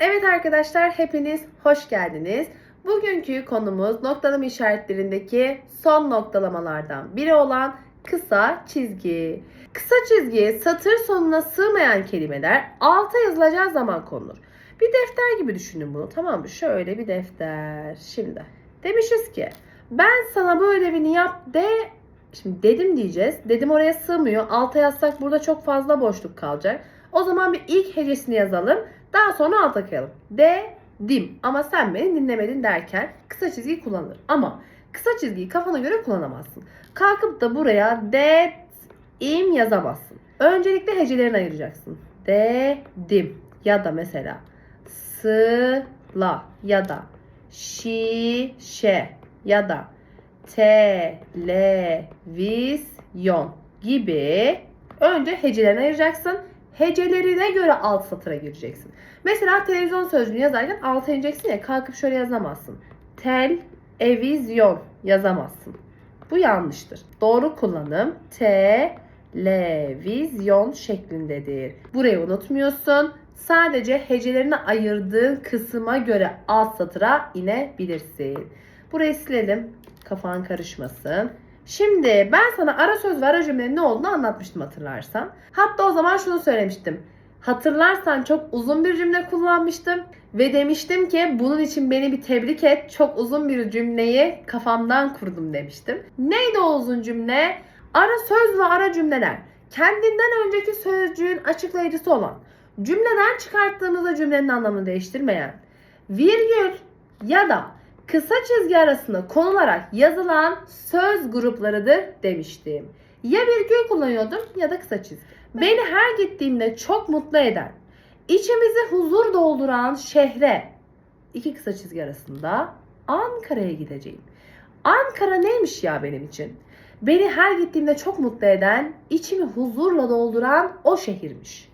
Evet arkadaşlar hepiniz hoş geldiniz. Bugünkü konumuz noktalama işaretlerindeki son noktalamalardan biri olan kısa çizgi. Kısa çizgi satır sonuna sığmayan kelimeler alta yazılacağı zaman konulur. Bir defter gibi düşünün bunu tamam mı? Şöyle bir defter. Şimdi demişiz ki ben sana bu ödevini yap de Şimdi dedim diyeceğiz. Dedim oraya sığmıyor. Alta yazsak burada çok fazla boşluk kalacak. O zaman bir ilk hecesini yazalım. Daha sonra alta koyalım. De dim. Ama sen beni dinlemedin derken kısa çizgi kullanılır. Ama kısa çizgiyi kafana göre kullanamazsın. Kalkıp da buraya de im yazamazsın. Öncelikle hecelerini ayıracaksın. De dim ya da mesela sıla ya da şi şe ya da televizyon gibi önce hecelerini ayıracaksın. Hecelerine göre alt satıra gireceksin. Mesela televizyon sözcüğünü yazarken alta ineceksin ya kalkıp şöyle yazamazsın. Tel, evizyon yazamazsın. Bu yanlıştır. Doğru kullanım televizyon şeklindedir. Burayı unutmuyorsun. Sadece hecelerini ayırdığın kısma göre alt satıra inebilirsin. Burayı silelim. Kafan karışmasın. Şimdi ben sana ara söz ve ara cümlenin ne olduğunu anlatmıştım hatırlarsan. Hatta o zaman şunu söylemiştim. Hatırlarsan çok uzun bir cümle kullanmıştım ve demiştim ki bunun için beni bir tebrik et. Çok uzun bir cümleyi kafamdan kurdum demiştim. Neydi o uzun cümle? Ara söz ve ara cümleler. Kendinden önceki sözcüğün açıklayıcısı olan, cümleden çıkarttığımızda cümlenin anlamını değiştirmeyen, virgül ya da kısa çizgi arasında konularak yazılan söz gruplarıdır demiştim. Ya virgül kullanıyordum ya da kısa çizgi. Beni her gittiğimde çok mutlu eden, içimizi huzur dolduran şehre iki kısa çizgi arasında Ankara'ya gideceğim. Ankara neymiş ya benim için? Beni her gittiğimde çok mutlu eden, içimi huzurla dolduran o şehirmiş.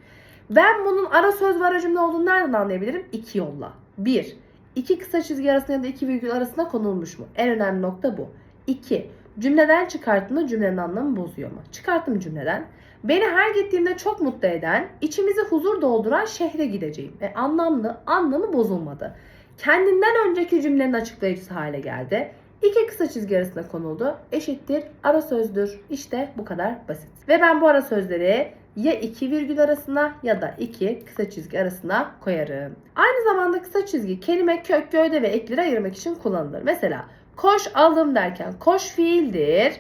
Ben bunun ara söz ve ara cümle olduğunu nereden anlayabilirim? İki yolla. Bir, iki kısa çizgi arasında ya da iki virgül arasında konulmuş mu? En önemli nokta bu. İki, cümleden çıkarttığımda cümlenin anlamı bozuyor mu? Çıkarttım cümleden. Beni her gittiğimde çok mutlu eden, içimizi huzur dolduran şehre gideceğim. E, anlamlı, anlamı bozulmadı. Kendinden önceki cümlenin açıklayıcısı hale geldi. İki kısa çizgi arasında konuldu. Eşittir ara sözdür. İşte bu kadar basit. Ve ben bu ara sözleri ya iki virgül arasına ya da iki kısa çizgi arasına koyarım. Aynı zamanda kısa çizgi kelime kök, gövde ve ekleri ayırmak için kullanılır. Mesela koş alım derken koş fiildir.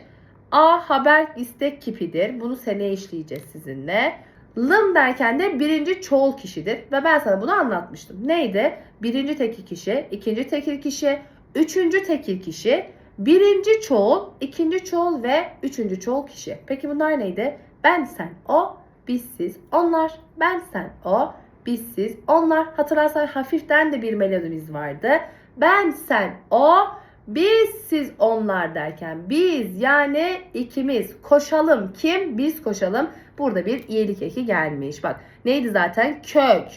A haber istek kipidir. Bunu seneye işleyeceğiz sizinle. Lım derken de birinci çoğul kişidir. Ve ben sana bunu anlatmıştım. Neydi? Birinci tekil kişi, ikinci tekil kişi, üçüncü tekil kişi, birinci çoğul, ikinci çoğul ve üçüncü çoğul kişi. Peki bunlar neydi? Ben, sen, o, biz, siz, onlar. Ben, sen, o, biz, siz, onlar. Hatırlarsan hafiften de bir melodimiz vardı. Ben, sen, o, biz, siz, onlar derken biz yani ikimiz koşalım. Kim? Biz koşalım. Burada bir iyilik eki gelmiş. Bak neydi zaten? Kök,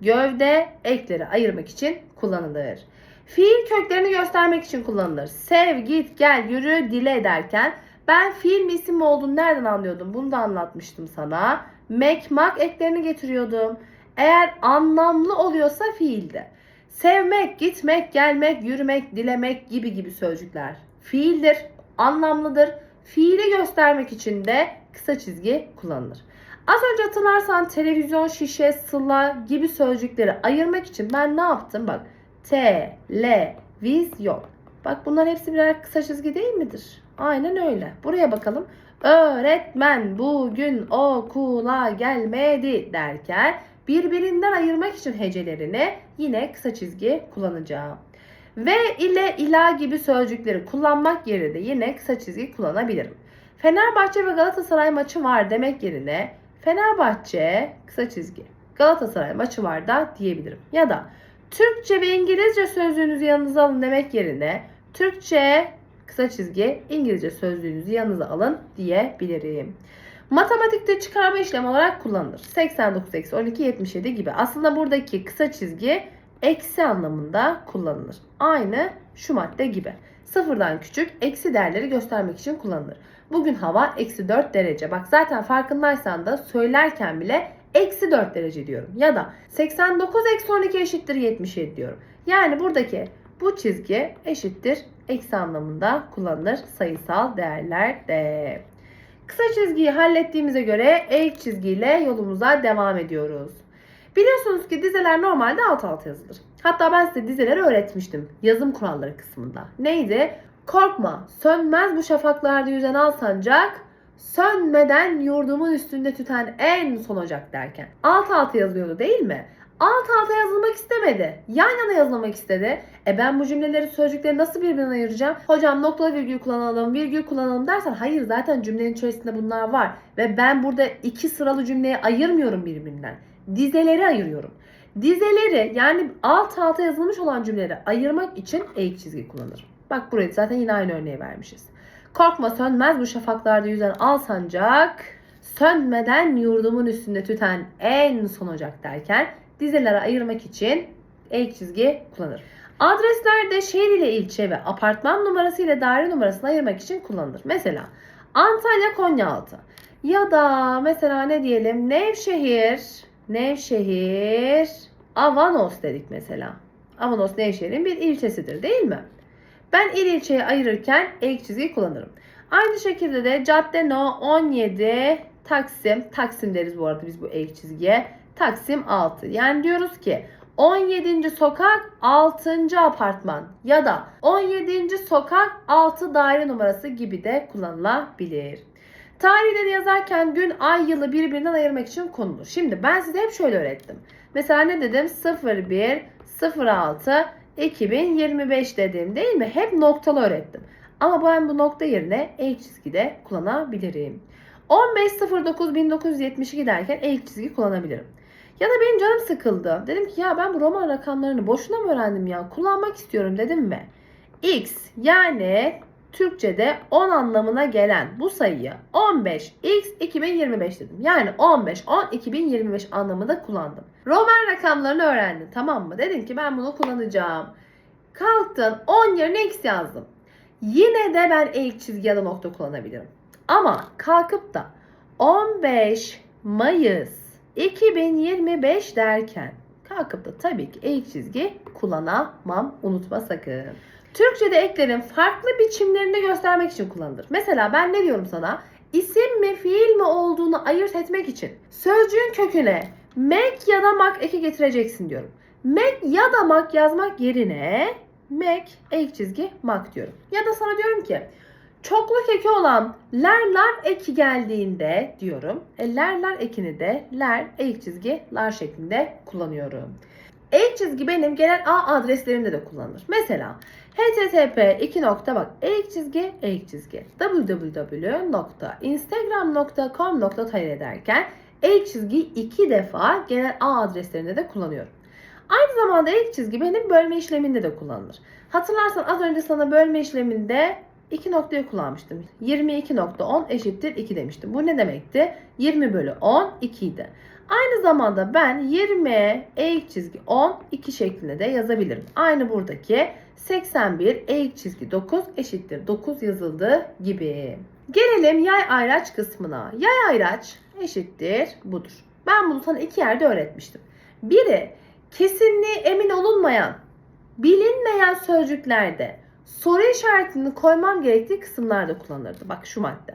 gövde, ekleri ayırmak için kullanılır. Fiil köklerini göstermek için kullanılır. Sev, git, gel, yürü, dile derken ben fiil mi isim mi olduğunu nereden anlıyordum? Bunu da anlatmıştım sana. Mek, mak eklerini getiriyordum. Eğer anlamlı oluyorsa fiilde. Sevmek, gitmek, gelmek, yürümek, dilemek gibi gibi sözcükler. Fiildir, anlamlıdır. Fiili göstermek için de kısa çizgi kullanılır. Az önce hatırlarsan televizyon, şişe, sıla gibi sözcükleri ayırmak için ben ne yaptım? Bak televizyon. Bak bunlar hepsi birer kısa çizgi değil midir? Aynen öyle. Buraya bakalım. Öğretmen bugün okula gelmedi derken birbirinden ayırmak için hecelerini yine kısa çizgi kullanacağım. Ve ile ila gibi sözcükleri kullanmak yerine yine kısa çizgi kullanabilirim. Fenerbahçe ve Galatasaray maçı var demek yerine Fenerbahçe kısa çizgi Galatasaray maçı var da diyebilirim. Ya da Türkçe ve İngilizce sözlüğünüzü yanınıza alın demek yerine Türkçe kısa çizgi İngilizce sözlüğünüzü yanınıza alın diyebilirim. Matematikte çıkarma işlemi olarak kullanılır. 89 eksi 12 77 gibi. Aslında buradaki kısa çizgi eksi anlamında kullanılır. Aynı şu madde gibi. Sıfırdan küçük eksi değerleri göstermek için kullanılır. Bugün hava eksi 4 derece. Bak zaten farkındaysan da söylerken bile eksi 4 derece diyorum. Ya da 89 eksi 12 eşittir 77 diyorum. Yani buradaki bu çizgi eşittir eksi anlamında kullanılır sayısal değerlerde. Kısa çizgiyi hallettiğimize göre eğik çizgiyle yolumuza devam ediyoruz. Biliyorsunuz ki dizeler normalde alt alta yazılır. Hatta ben size dizeleri öğretmiştim yazım kuralları kısmında. Neydi? Korkma, sönmez bu şafaklarda yüzen al sancak, sönmeden yurdumun üstünde tüten en son ocak derken. Alt alta yazıyordu değil mi? Alt alta yazılmak istemedi. Yan yana yazılmak istedi. E ben bu cümleleri, sözcükleri nasıl birbirinden ayıracağım? Hocam noktalı virgül kullanalım, virgül kullanalım dersen hayır zaten cümlenin içerisinde bunlar var. Ve ben burada iki sıralı cümleyi ayırmıyorum birbirinden. Dizeleri ayırıyorum. Dizeleri yani alt alta yazılmış olan cümleleri ayırmak için eğik çizgi kullanırım. Bak buraya zaten yine aynı örneği vermişiz. Korkma sönmez bu şafaklarda yüzen al sancak, sönmeden yurdumun üstünde tüten en son ocak derken dizelere ayırmak için eğik çizgi kullanırım. Adreslerde şehir ile ilçe ve apartman numarası ile daire numarasını ayırmak için kullanılır. Mesela Antalya Konyaaltı ya da mesela ne diyelim Nevşehir, Nevşehir, Avanos dedik mesela. Avanos Nevşehir'in bir ilçesidir değil mi? Ben il ilçeyi ayırırken eğik çizgi kullanırım. Aynı şekilde de cadde no 17 Taksim, Taksim deriz bu arada biz bu eğik çizgiye. Taksim 6. Yani diyoruz ki 17. sokak 6. apartman ya da 17. sokak 6 daire numarası gibi de kullanılabilir. Tarihleri yazarken gün, ay, yılı birbirinden ayırmak için konulur. Şimdi ben size hep şöyle öğrettim. Mesela ne dedim? 01, 06, 2025 dedim değil mi? Hep noktalı öğrettim. Ama ben bu nokta yerine eğik çizgi de kullanabilirim. 15.09.1972 derken eğik çizgi kullanabilirim. Ya da benim canım sıkıldı. Dedim ki ya ben bu roman rakamlarını boşuna mı öğrendim ya? Kullanmak istiyorum dedim mi? X yani Türkçe'de 10 anlamına gelen bu sayıyı 15 x 2025 dedim. Yani 15 10 2025 anlamında kullandım. Roman rakamlarını öğrendin tamam mı? Dedin ki ben bunu kullanacağım. Kalktın 10 yerine x yazdım. Yine de ben eğik çizgi ya da nokta kullanabilirim. Ama kalkıp da 15 Mayıs 2025 derken kalkıp da tabii ki eğik çizgi kullanamam. Unutma sakın. Türkçe'de eklerin farklı biçimlerini göstermek için kullanılır. Mesela ben ne diyorum sana? İsim mi fiil mi olduğunu ayırt etmek için sözcüğün köküne mek ya da mak eki getireceksin diyorum. Mek ya da mak yazmak yerine mek eğik çizgi mak diyorum. Ya da sana diyorum ki çokluk eki olan ler lar eki geldiğinde diyorum. E, ler lar ekini de ler eğik çizgi lar şeklinde kullanıyorum. Eğik çizgi benim genel ağ adreslerimde de kullanılır. Mesela http 2 nokta bak eğik çizgi eğik çizgi www.instagram.com.tr derken eğik çizgi iki defa genel ağ adreslerinde de kullanıyorum. Aynı zamanda eğik çizgi benim bölme işleminde de kullanılır. Hatırlarsan az önce sana bölme işleminde 2 noktayı kullanmıştım. 22.10 eşittir 2 demiştim. Bu ne demekti? 20 bölü 10 2 idi. Aynı zamanda ben 20 eğik çizgi 10 2 şeklinde de yazabilirim. Aynı buradaki 81 eğik çizgi 9 eşittir 9 yazıldığı gibi. Gelelim yay ayraç kısmına. Yay ayraç eşittir budur. Ben bunu sana iki yerde öğretmiştim. Biri kesinliği emin olunmayan, bilinmeyen sözcüklerde soru işaretini koymam gerektiği kısımlarda kullanılırdı. Bak şu madde.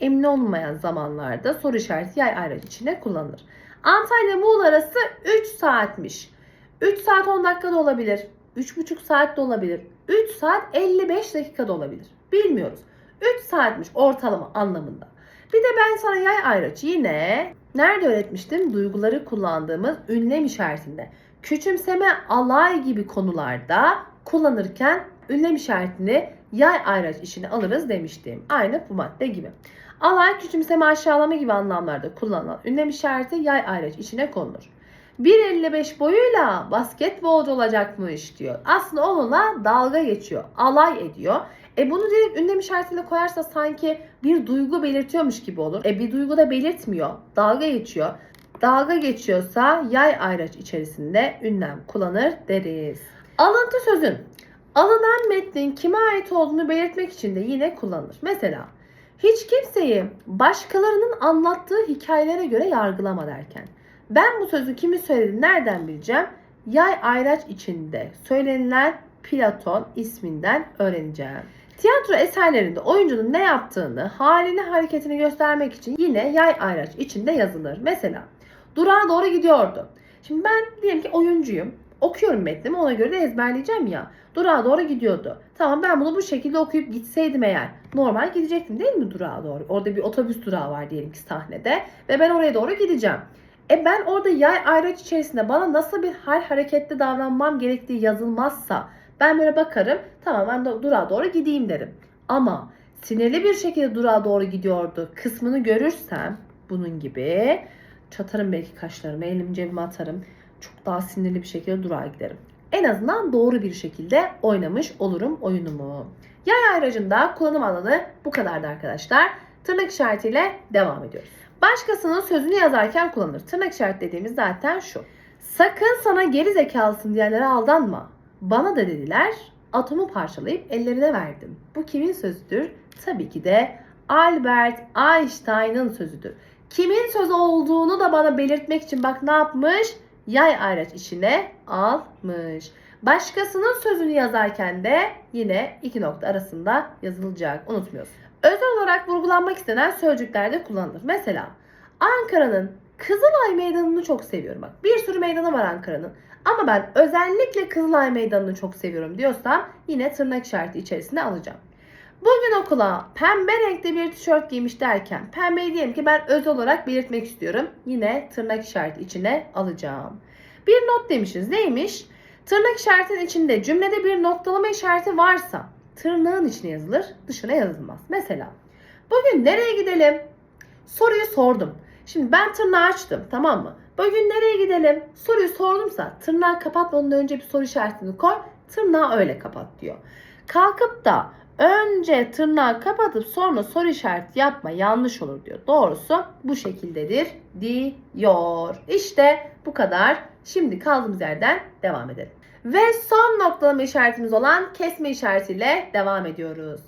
Emin olmayan zamanlarda soru işareti yay ayraç içine kullanılır. Antalya Muğla arası 3 saatmiş. 3 saat 10 dakika da olabilir. 3,5 saat de olabilir. 3 saat 55 dakika da olabilir. Bilmiyoruz. 3 saatmiş ortalama anlamında. Bir de ben sana yay ayraçı yine nerede öğretmiştim? Duyguları kullandığımız ünlem işaretinde. Küçümseme, alay gibi konularda kullanırken ünlem işaretini yay ayraç içine alırız demiştim. Aynı bu madde gibi. Alay, küçümseme, aşağılama gibi anlamlarda kullanılan ünlem işareti yay ayraç içine konulur. 1.55 boyuyla basketbolcu olacakmış diyor. Aslında onunla dalga geçiyor. Alay ediyor. E bunu direkt ünlem işaretiyle koyarsa sanki bir duygu belirtiyormuş gibi olur. E bir duygu da belirtmiyor. Dalga geçiyor. Dalga geçiyorsa yay ayraç içerisinde ünlem kullanır deriz. Alıntı sözün alınan metnin kime ait olduğunu belirtmek için de yine kullanılır. Mesela hiç kimseyi başkalarının anlattığı hikayelere göre yargılama derken. Ben bu sözü kimin söylediğini nereden bileceğim? Yay ayraç içinde söylenilen Platon isminden öğreneceğim. Tiyatro eserlerinde oyuncunun ne yaptığını, halini, hareketini göstermek için yine yay ayraç içinde yazılır. Mesela durağa doğru gidiyordu. Şimdi ben diyelim ki oyuncuyum. Okuyorum metnimi ona göre de ezberleyeceğim ya. Durağa doğru gidiyordu. Tamam ben bunu bu şekilde okuyup gitseydim eğer normal gidecektim değil mi durağa doğru? Orada bir otobüs durağı var diyelim ki sahnede ve ben oraya doğru gideceğim. E ben orada yay ayraç içerisinde bana nasıl bir hal hareketli davranmam gerektiği yazılmazsa ben böyle bakarım tamam ben de durağa doğru gideyim derim. Ama sinirli bir şekilde durağa doğru gidiyordu kısmını görürsem bunun gibi çatarım belki kaşlarımı elimi cebime atarım. Çok daha sinirli bir şekilde durağa giderim. En azından doğru bir şekilde oynamış olurum oyunumu. Yay ayracında kullanım alanı bu kadardı arkadaşlar. Tırnak işaretiyle devam ediyoruz. Başkasının sözünü yazarken kullanılır. Tırnak işareti dediğimiz zaten şu. Sakın sana geri zekalısın diyenlere aldanma. Bana da dediler, atomu parçalayıp ellerine verdim. Bu kimin sözüdür? Tabii ki de Albert Einstein'ın sözüdür. Kimin sözü olduğunu da bana belirtmek için bak ne yapmış? Yay ayraç içine almış. Başkasının sözünü yazarken de yine iki nokta arasında yazılacak. Unutmuyorsun. Özel olarak vurgulanmak istenen sözcüklerde kullanılır. Mesela Ankara'nın Kızılay Meydanı'nı çok seviyorum. Bak bir sürü meydanı var Ankara'nın. Ama ben özellikle Kızılay Meydanı'nı çok seviyorum diyorsam yine tırnak işareti içerisine alacağım. Bugün okula pembe renkli bir tişört giymiş derken pembeyi diyelim ki ben özel olarak belirtmek istiyorum. Yine tırnak işareti içine alacağım. Bir not demişiz. Neymiş? Tırnak işaretinin içinde cümlede bir noktalama işareti varsa tırnağın içine yazılır, dışına yazılmaz. Mesela bugün nereye gidelim? Soruyu sordum. Şimdi ben tırnağı açtım tamam mı? Bugün nereye gidelim? Soruyu sordumsa tırnağı kapatmadan önce bir soru işaretini koy. Tırnağı öyle kapat diyor. Kalkıp da önce tırnağı kapatıp sonra soru işareti yapma yanlış olur diyor. Doğrusu bu şekildedir diyor. İşte bu kadar. Şimdi kaldığımız yerden devam edelim. Ve son noktalama işaretimiz olan kesme işaretiyle devam ediyoruz.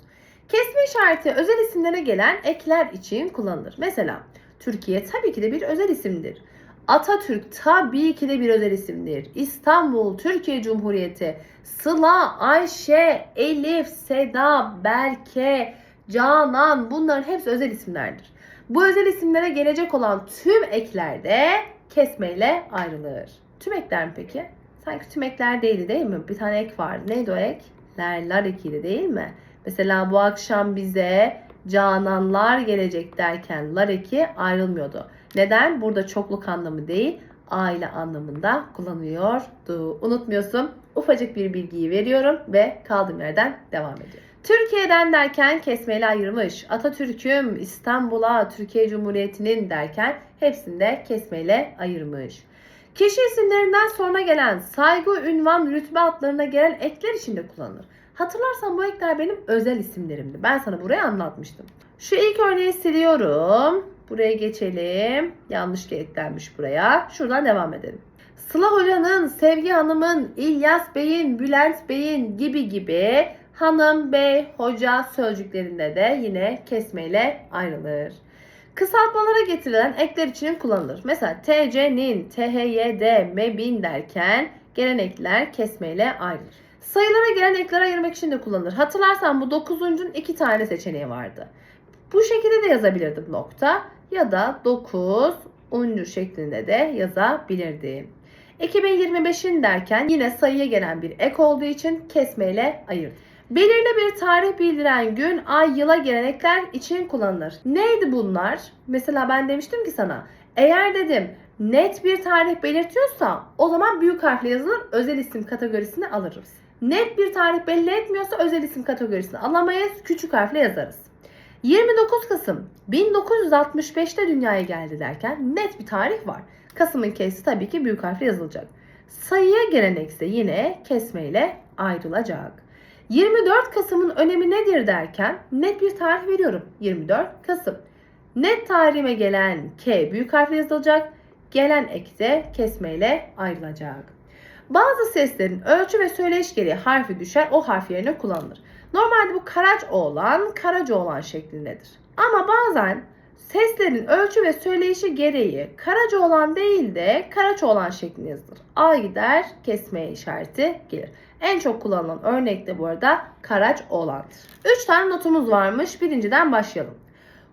Kesme işareti özel isimlere gelen ekler için kullanılır. Mesela Türkiye tabii ki de bir özel isimdir. Atatürk tabii ki de bir özel isimdir. İstanbul, Türkiye Cumhuriyeti, Sıla, Ayşe, Elif, Seda, Berke, Canan bunların hepsi özel isimlerdir. Bu özel isimlere gelecek olan tüm ekler de kesmeyle ayrılır. Tüm ekler mi peki? Sanki tüm ekler değildi değil mi? Bir tane ek vardı. Neydi o ek? Lerler ekiydi değil mi? Mesela bu akşam bize cananlar gelecek derken lar eki ayrılmıyordu. Neden? Burada çokluk anlamı değil, aile anlamında kullanılıyordu. Unutmuyorsun. Ufacık bir bilgiyi veriyorum ve kaldığım yerden devam ediyorum. Türkiye'den derken kesmeyle ayırmış. Atatürk'üm, İstanbul'a, Türkiye Cumhuriyeti'nin derken hepsinde kesmeyle ayırmış. Kişi isimlerinden sonra gelen saygı, ünvan, rütbe adlarına gelen ekler içinde kullanılır. Hatırlarsan bu ekler benim özel isimlerimdi. Ben sana burayı anlatmıştım. Şu ilk örneği siliyorum. Buraya geçelim. Yanlış eklenmiş buraya. Şuradan devam edelim. Sıla Hoca'nın, Sevgi Hanım'ın, İlyas Bey'in, Bülent Bey'in gibi gibi hanım, bey, hoca sözcüklerinde de yine kesmeyle ayrılır. Kısaltmalara getirilen ekler için kullanılır. Mesela TC'nin, THYD, MEB'in derken gelen ekler kesmeyle ayrılır. Sayılara gelen ekler ayırmak için de kullanılır. Hatırlarsan bu 9'uncun iki tane seçeneği vardı. Bu şekilde de yazabilirdim nokta ya da 9 uncu şeklinde de yazabilirdim. 2025'in derken yine sayıya gelen bir ek olduğu için kesmeyle ayırdım. Belirli bir tarih bildiren gün, ay, yıla gelenekler için kullanılır. Neydi bunlar? Mesela ben demiştim ki sana eğer dedim net bir tarih belirtiyorsa o zaman büyük harfle yazılır özel isim kategorisine alırız. Net bir tarih belli etmiyorsa özel isim kategorisine alamayız küçük harfle yazarız. 29 Kasım 1965'te dünyaya geldi derken net bir tarih var. Kasım'ın kesisi tabii ki büyük harfle yazılacak. Sayıya gelenekse yine kesmeyle ayrılacak. 24 Kasım'ın önemi nedir derken net bir tarih veriyorum. 24 Kasım. Net tarihime gelen K büyük harfle yazılacak. Gelen ek de kesmeyle ayrılacak. Bazı seslerin ölçü ve söyleyiş gereği harfi düşer o harf yerine kullanılır. Normalde bu Karacaoğlan, Karacaoğlan şeklindedir. Ama bazen Seslerin ölçü ve söyleyişi gereği karaca olan değil de karaça olan şeklinde yazılır. A gider, kesme işareti gelir. En çok kullanılan örnek de bu arada karaç oğlandır. 3 tane notumuz varmış. Birinciden başlayalım.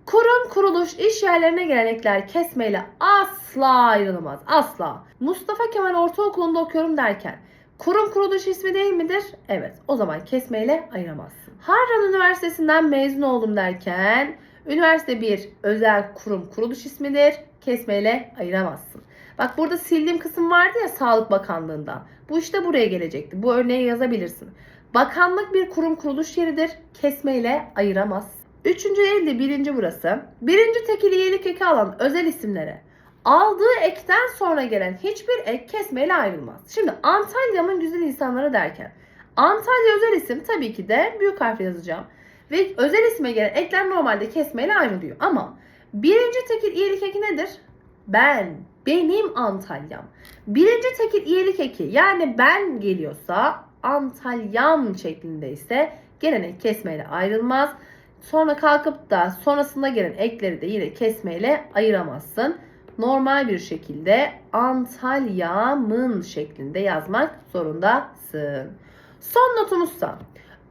Kurum, kuruluş, iş yerlerine gelen ekler kesmeyle asla ayrılmaz. Asla. Mustafa Kemal Ortaokulu'nda okuyorum derken kurum kuruluş ismi değil midir? Evet. O zaman kesmeyle ayıramazsın. Harran Üniversitesi'nden mezun oldum derken üniversite bir özel kurum kuruluş ismidir. Kesmeyle ayıramazsın. Bak burada sildiğim kısım vardı ya Sağlık Bakanlığı'nda. Bu işte buraya gelecekti. Bu örneği yazabilirsin. Bakanlık bir kurum kuruluş yeridir. Kesmeyle ayıramaz. Üçüncü elde birinci burası. Birinci tekil iyilik eki alan özel isimlere aldığı ekten sonra gelen hiçbir ek kesmeyle ayrılmaz. Şimdi Antalya'mın güzel insanları derken Antalya özel isim tabii ki de büyük harfle yazacağım. Ve özel isme gelen ekler normalde kesmeyle ayrılıyor. Ama birinci tekil iyilik eki nedir? Ben, benim Antalyam. Birinci tekil iyilik eki yani ben geliyorsa Antalyam şeklinde ise gelenek kesmeyle ayrılmaz. Sonra kalkıp da sonrasında gelen ekleri de yine kesmeyle ayıramazsın. Normal bir şekilde Antalya'mın şeklinde yazmak zorundasın. Son notumuzsa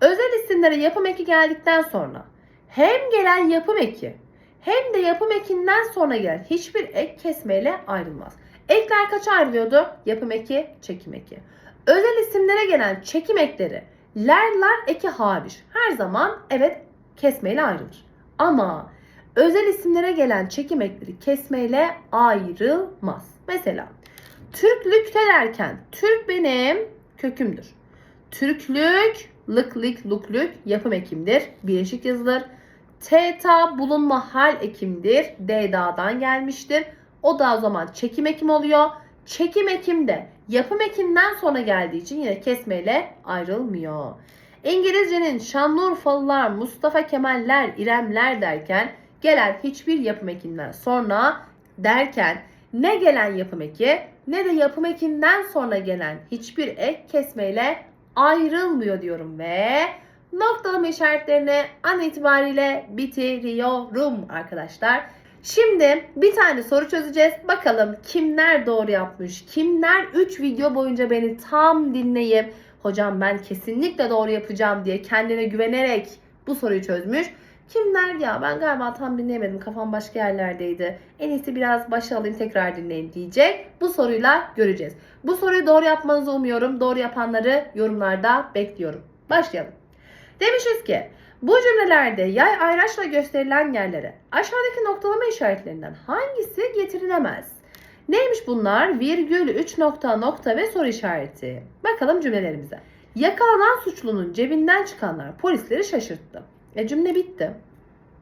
özel isimlere yapım eki geldikten sonra hem gelen yapım eki hem de yapım ekinden sonra gelen hiçbir ek kesmeyle ayrılmaz. Ekler kaç ayrılıyordu? Yapım eki, çekim eki. Özel isimlere gelen çekim ekleri lerler eki hariç her zaman evet kesmeyle ayrılır. Ama özel isimlere gelen çekim ekleri kesmeyle ayrılmaz. Mesela Türklükte derken Türk benim kökümdür. Türklük, lıklık, luklük yapım ekimdir. Birleşik yazılır. Teta bulunma hal ekimdir. D dağdan gelmiştir. O da o zaman çekim ekim oluyor. Çekim ekim de yapım ekimden sonra geldiği için yine kesmeyle ayrılmıyor. İngilizcenin Şanlıurfalılar, Mustafa Kemaller, İremler derken gelen hiçbir yapım ekinden sonra derken ne gelen yapım eki ne de yapım ekinden sonra gelen hiçbir ek kesmeyle ayrılmıyor diyorum ve noktalama işaretlerini an itibariyle bitiriyorum arkadaşlar. Şimdi bir tane soru çözeceğiz. Bakalım kimler doğru yapmış? Kimler 3 video boyunca beni tam dinleyip hocam ben kesinlikle doğru yapacağım diye kendine güvenerek bu soruyu çözmüş. Kimler ya ben galiba tam dinleyemedim kafam başka yerlerdeydi. En iyisi biraz başa alayım tekrar dinleyin diyecek. Bu soruyla göreceğiz. Bu soruyu doğru yapmanızı umuyorum. Doğru yapanları yorumlarda bekliyorum. Başlayalım. Demişiz ki bu cümlelerde yay ayraçla gösterilen yerlere aşağıdaki noktalama işaretlerinden hangisi getirilemez? Neymiş bunlar? Virgül, 3 nokta, nokta ve soru işareti. Bakalım cümlelerimize. Yakalanan suçlunun cebinden çıkanlar polisleri şaşırttı. E cümle bitti.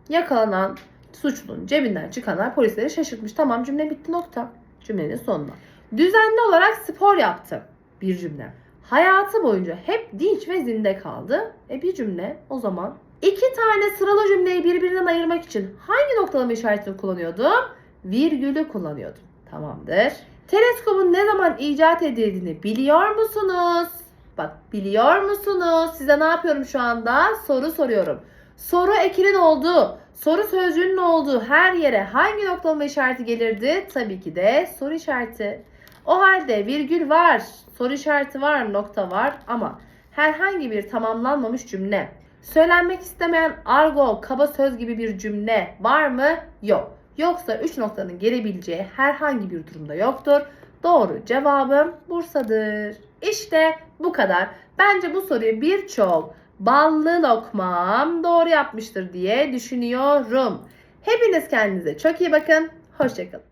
Yakalanan suçlunun cebinden çıkanlar polisleri şaşırtmış. Tamam cümle bitti nokta. Cümlenin sonuna. Düzenli olarak spor yaptı. Bir cümle. Hayatı boyunca hep dinç ve zinde kaldı. E bir cümle o zaman. İki tane sıralı cümleyi birbirinden ayırmak için hangi noktalama işaretini kullanıyordum? Virgülü kullanıyordum. Tamamdır. Teleskopun ne zaman icat edildiğini biliyor musunuz? Bak biliyor musunuz? Size ne yapıyorum şu anda? Soru soruyorum. Soru ekinin olduğu, soru sözcüğünün olduğu her yere hangi noktalama işareti gelirdi? Tabii ki de soru işareti. O halde virgül var, soru işareti var, nokta var ama herhangi bir tamamlanmamış cümle, söylenmek istemeyen argo, kaba söz gibi bir cümle var mı? Yok. Yoksa 3 noktanın gelebileceği herhangi bir durumda yoktur. Doğru cevabım Bursa'dır. İşte bu kadar. Bence bu soruyu birçok ballı lokmam doğru yapmıştır diye düşünüyorum. Hepiniz kendinize çok iyi bakın. Hoşçakalın.